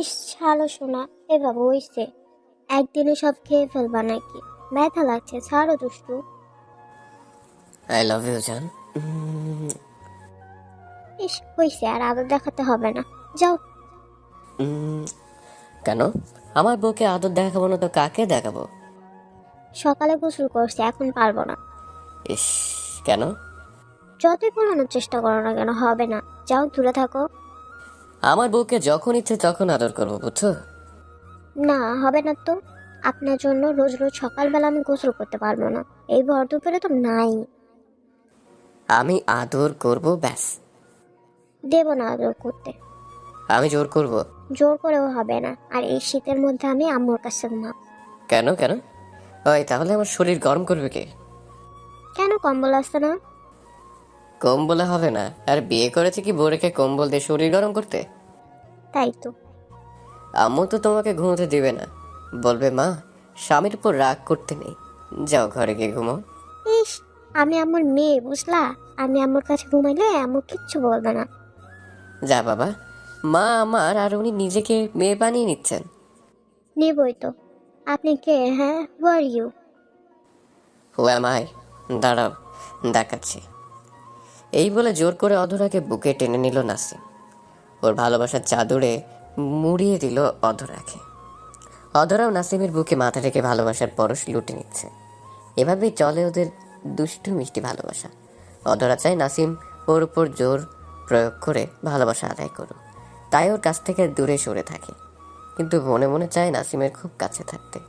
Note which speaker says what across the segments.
Speaker 1: ইস ছাড়ো শোনা এ বাবু হইছে। একদিনে সব খেয়ে ফেলবা নাকি? ব্যথা লাগছে ছাড়ো দুষ্টু।
Speaker 2: আই লাভ ইউ জান
Speaker 1: ইস হইছে আর আদর দেখাতে হবে না। যাও।
Speaker 2: কেন? আমার বউকে আদর দেখাবো না তো কাকে দেখাবো?
Speaker 1: সকালে গোসল করছি এখন পারব না।
Speaker 2: ইস কেন?
Speaker 1: যতই পড়ানোর চেষ্টা করো না কেন হবে না। যাও দূরে থাকো।
Speaker 2: আমার বউকে যখন ইচ্ছে তখন আদর করব বুঝছ?
Speaker 1: না হবে না তো। আপনার জন্য রোজ রোজ সকালবেলা আমি গোসল করতে পারব না। এই ভর দুপুরে তো নাই।
Speaker 2: আমি আদর করব ব্যাস।
Speaker 1: দেব না আদর করতে।
Speaker 2: আমি জোর করব?
Speaker 1: জোর করেও হবে না। আর এই শীতের মধ্যে আমি আম্মুর কাছে ঘুমাবো
Speaker 2: কেন কেন? ওই তাহলে আমার শরীর গরম করবে কে?
Speaker 1: কেন কম্বল আসছে না?
Speaker 2: কম্বলে হবে না। আর বিয়ে করেছে কি বোরেকে রেখে কম্বল দিয়ে শরীর গরম করতে?
Speaker 1: তাই তো।
Speaker 2: আম্মু তো তোমাকে ঘুমোতে দিবে না। বলবে মা স্বামীর উপর রাগ করতে নেই। যাও ঘরে গিয়ে ঘুমো।
Speaker 1: ইস আমি আমার মেয়ে বুঝলা? আমি আমার কাছে ঘুমাইলে আম্মু কিচ্ছু বলবে না।
Speaker 2: যা বাবা। মা আমার আর উনি নিজেকে মেয়ে বানিয়ে নিচ্ছেন।
Speaker 1: নেবই তো। আপনি কে হ্যাঁ? Who are you
Speaker 2: who am I দাঁড়াও দেখাচ্ছি। এই বলে জোর করে অধরাকে বুকে টেনে নিল নাসিম। ওর ভালোবাসার চাদরে মুড়িয়ে দিল অধরাকে। অধরাও নাসিমের বুকে মাথা রেখে ভালোবাসার পরশ লুটে নিচ্ছে। এভাবেই চলে ওদের দুষ্টু মিষ্টি ভালোবাসা। অধরা চায় নাসিম ওর উপর জোর প্রয়োগ করে ভালোবাসা আদায় করুক। তাই ওর কাছ থেকে দূরে সরে থাকে। কিন্তু মনে মনে চায় নাসিমের খুব কাছে থাকতে।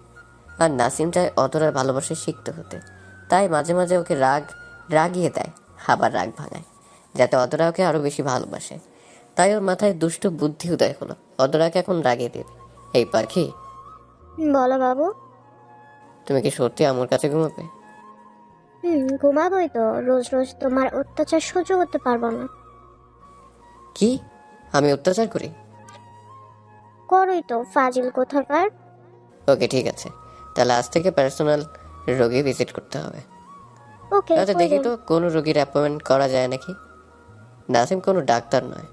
Speaker 2: আর নাসিম চায় অতরার ভালোবাসা শিখতে হতে। তাই মাঝে মাঝে ওকে রাগ, রাগিয়ে দেয়। আবার রাগ ভাঙায় যাতে অদরাকে ওকে আরও বেশি ভালোবাসে। তাই ওর মাথায় দুষ্ট বুদ্ধি উদয় হলো। অদরাকে এখন রাগিয়ে দেবে এই পাখি
Speaker 1: বলো বাবু।
Speaker 2: তুমি কি সত্যি আমার কাছে ঘুমাবে?
Speaker 1: হুম ঘুমাবোই তো। রোজ রোজ তোমার অত্যাচার সহ্য করতে পারব না।
Speaker 2: কি? আমি অত্যাচার করি?
Speaker 1: করোই তো ফাজিল কোথাকার।
Speaker 2: ওকে ঠিক আছে। তাহলে আজ থেকে পার্সোনাল রোগী ভিজিট করতে হবে।
Speaker 1: ওকে
Speaker 2: আচ্ছা দেখি তো কোনো রোগীর অ্যাপয়েন্টমেন্ট করা যায় নাকি? নাসিম কোনো ডাক্তার নয়।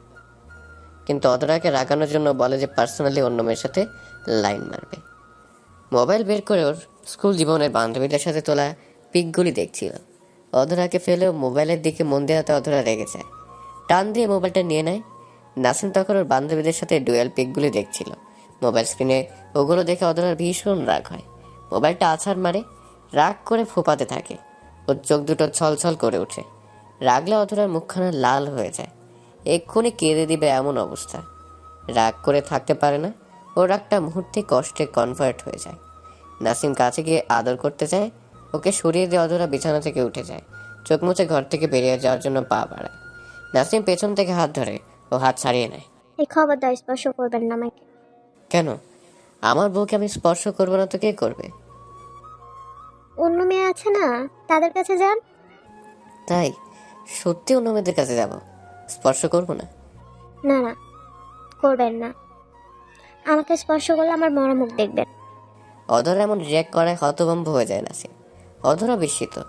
Speaker 2: কিন্তু অদরাকে রাগানোর জন্য বলে যে পার্সোনালি অন্য মেয়ের সাথে লাইন মারবে। মোবাইল বের করে ওর স্কুল জীবনের বান্ধবীদের সাথে তোলা পিকগুলি দেখছিল। অধরাকে ফেলেও মোবাইলের দিকে মন দেওয়াতে অধরা রেগে যায়। টান দিয়ে মোবাইলটা নিয়ে নেয়। নাসিম তখন ওর বান্ধবীদের সাথে ডুয়েল পিকগুলি দেখছিল। মোবাইল স্ক্রিনে ওগুলো দেখে অধরার ভীষণ রাগ হয়। মোবাইলটা আছাড় মারে রাগ করে ফোপাতে থাকে। ওর চোখ দুটো ছলছল করে ওঠে। রাগলে অধরার মুখখানা লাল হয়ে যায়। এক্ষুনি কেঁদে দিবে এমন অবস্থা। রাগ করে থাকতে পারে না। ও রাগটা মুহূর্তে কষ্টে কনভার্ট হয়ে যায়। নাসিম কাছে গিয়ে আদর করতে চায় ওকে সরিয়ে দিয়ে অধরা বিছানা থেকে উঠে যায়। চোখ মুছে ঘর থেকে বেরিয়ে যাওয়ার জন্য পা বাড়ায়। নাসিম পেছন থেকে হাত ধরে ও হাত ছাড়িয়ে নেয়।
Speaker 1: এই খবরদার স্পর্শ করবেন না আমাকে।
Speaker 2: কেন? আমার বউকে আমি স্পর্শ করব না তো কে করবে?
Speaker 1: অন্য মেয়ে আছে না? তাদের কাছে যান।
Speaker 2: তাই? সত্যি অন্য মেয়েদের কাছে যাব? স্পর্শ করব না?
Speaker 1: না না করবেন না। আমাকে স্পর্শ করলে আমার মরামুখ দেখবেন।
Speaker 2: অধরা এমন রিয়াক্ট করায় হতভম্ব হয়ে যায় না নাসিম। অধরা বিস্মিত।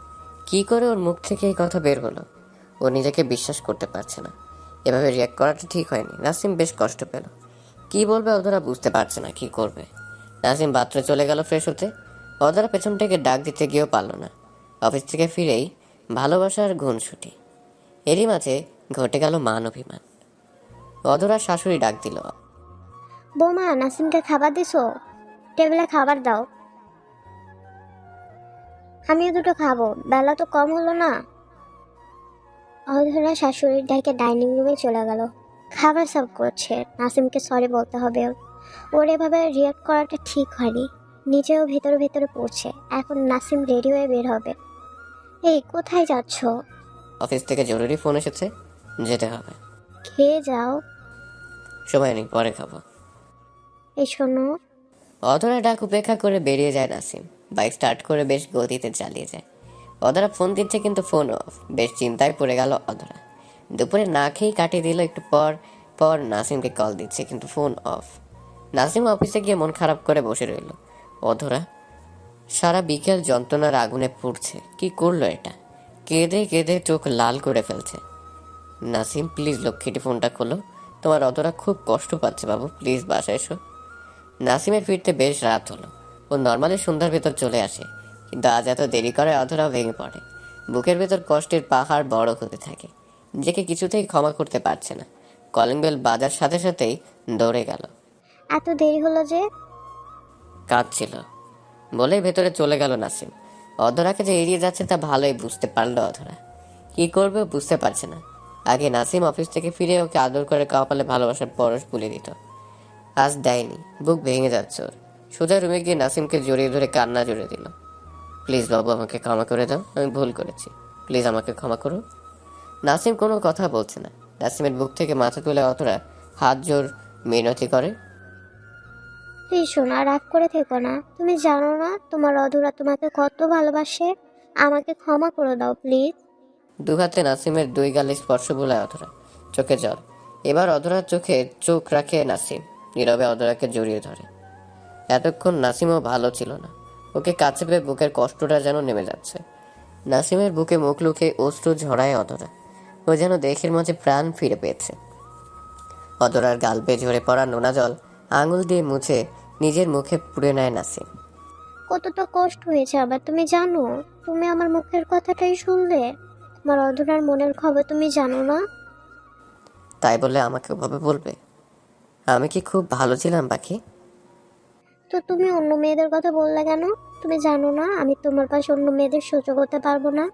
Speaker 2: কি করে ওর মুখ থেকে এই কথা বের হলো? ও নিজেকে বিশ্বাস করতে পারছে না। এভাবে রিয়াক্ট করাটা ঠিক হয়নি। নাসিম বেশ কষ্ট পেল। কি বলবে অধরা বুঝতে পারছে না কি করবে। নাসিম বাথরুমে চলে গেল ফ্রেশ হতে। অধরা পেছন থেকে ডাক দিতে গিয়েও পারল না। অফিস থেকে ফিরেই ভালোবাসার ঘুণ ছুটি। এরই মাঝে ঘটে গেল মান অভিমান। অধরা শাশুড়ি ডাক দিল,
Speaker 1: বৌমা, নাসিমকে খাবার দিছো? টেবিলে খাবার দাও। আমিও দুটো খাব, বেলা তো কম হলো না। অধরা শাশুড়ির ডাকে ডাইনিং রুমে চলে গেল। খাবার সার্ভ করছে, নাসিমকে সরি বলতে হবে। ওর এভাবে রিয়াক্ট করাটা ঠিক হয়নি। নিজেও ভেতরে ভেতরে পড়ছে। এখন নাসিম রেডি হয়ে বের হবে। এই কোথায় যাচ্ছ?
Speaker 2: অফিস থেকে জরুরি ফোন এসেছে যেতে হবে।
Speaker 1: খেয়ে যাও।
Speaker 2: সময় নেই পরে খাব।
Speaker 1: এই শোনো।
Speaker 2: অধরা ডাক উপেক্ষা করে বেরিয়ে যায় নাসিম। বাইক স্টার্ট করে বেশ গতিতে চালিয়ে যায়। অধরা ফোন দিচ্ছে কিন্তু ফোন অফ। বেশ চিন্তায় পড়ে গেল অধরা। দুপুরে না খেয়েই কাটিয়ে দিল একটু পর পর নাসিমকে কল দিচ্ছে কিন্তু ফোন অফ। নাসিম অফিসে গিয়ে মন খারাপ করে বসে রইল। অধরা। সারা বিকেল যন্ত্রণার আগুনে পুড়ছে। কি করল এটা? কেঁদে কেঁদে চোখ লাল করে ফেলছে। নাসিম, প্লিজ লক্ষ্মীটি ফোনটা খোলো। তোমার অতটা খুব কষ্ট পাচ্ছে বাবু, প্লিজ বাসায় এসো। নাসিমের ফিরতে বেশ রাত হলো। ও নর্মালি সন্ধ্যার ভেতর চলে আসে, কিন্তু আজ এত দেরি করে অধরাও ভেঙে পড়ে। বুকের ভেতর কষ্টের পাহাড় বড় হতে থাকে। নিজেকে কিছুতেই ক্ষমা করতে পারছে না। কলিং বেল বাজার সাথে সাথেই দৌড়ে গেল।
Speaker 1: এত দেরি হলো যে
Speaker 2: কাঁদছিল বলেই ভেতরে চলে গেল নাসিম। অধরাকে যে এড়িয়ে যাচ্ছে তা ভালোই বুঝতে পারল অধরা। কি করবে বুঝতে পারছে না। আগে নাসিম অফিস থেকে ফিরে ওকে আদর করে কপালে ভালোবাসার পরশ বুলে দিত। আজ দেয়নি, বুক ভেঙে যাচ্ছে ওর। সোজা রুমে গিয়ে নাসিমকে জড়িয়ে ধরে কান্না জুড়ে দিল। প্লিজ বাবু, আমাকে ক্ষমা করে দাও, আমি ভুল করেছি। প্লিজ আমাকে ক্ষমা করো। নাসিম কোনো কথা বলছে না। নাসিমের বুক থেকে মাথা তুলে অতরা হাত জোর মিনতি করে।
Speaker 1: তুই শোনা রাগ করে থেকো না। তুমি জানো না, তোমার অধুরা তোমাকে কত ভালোবাসে। আমাকে ক্ষমা করে দাও, প্লিজ।
Speaker 2: দু হাতে নাসিমের দুই গালে স্পর্শ বোলায় অধরা চোখে জল। এবার অধরার চোখে চোখ রাখে নাসিম। নীরবে অধরাকে জড়িয়ে ধরে। এতক্ষণ নাসিমও ভালো ছিল না। ওকে কাছে পেয়ে বুকের কষ্টটা যেন নেমে যাচ্ছে। নাসিমের বুকে মুখ লুকে অশ্রু ঝরায় অধরা। ও যেন দেহের মাঝে প্রাণ ফিরে পেয়েছে। অধরার গাল বেয়ে ঝরে পড়া নোনা জল আঙুল দিয়ে মুছে নিজের মুখে পুড়ে নেয় নাসিম।
Speaker 1: কতটা কষ্ট হয়েছে আবার তুমি জানো তুমি আমার মুখের কথাটাই শুনলে তোমার অধুরার মনের খবর তুমি জানো না?
Speaker 2: তাই বলে আমাকে ওভাবে বলবে? আমি কি খুব ভালো ছিলাম বাকি?
Speaker 1: তো তুমি অন্য মেয়েদের কথা বললে কেন? তুমি জানো না আমি তোমার পাশে অন্য মেয়েদের সহ্য করতে পারব না।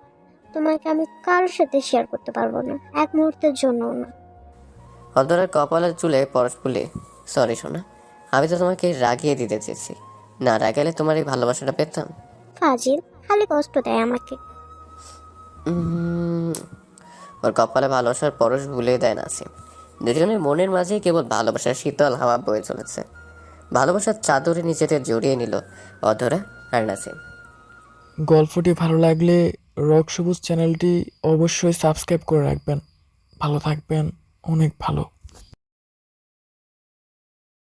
Speaker 1: তোমাকে আমি কারোর সাথে শেয়ার করতে পারব না? এক মুহূর্তের জন্য না।
Speaker 2: অদরার কপালের চুলে পরশ ফুলে। সরি সোনা। আমি তো তোমাকে রাগিয়ে দিতে চেয়েছি। না রাগালে তোমার এই ভালোবাসাটা পেতাম।
Speaker 1: ফাজিল খালি কষ্ট দেয় আমাকে।
Speaker 2: উম, ওর কপালে ভালোবাসার পরশ ভুলে দেয় নাসিম দুজনের মনের মাঝেই কেবল ভালোবাসার শীতল হাওয়া বয়ে চলেছে। ভালোবাসার চাদরে নিজেদের জড়িয়ে নিল অধরা আর নাসিম।
Speaker 3: গল্পটি ভালো লাগলে রক সবুজ চ্যানেলটি অবশ্যই সাবস্ক্রাইব করে রাখবেন। ভালো থাকবেন অনেক ভালো।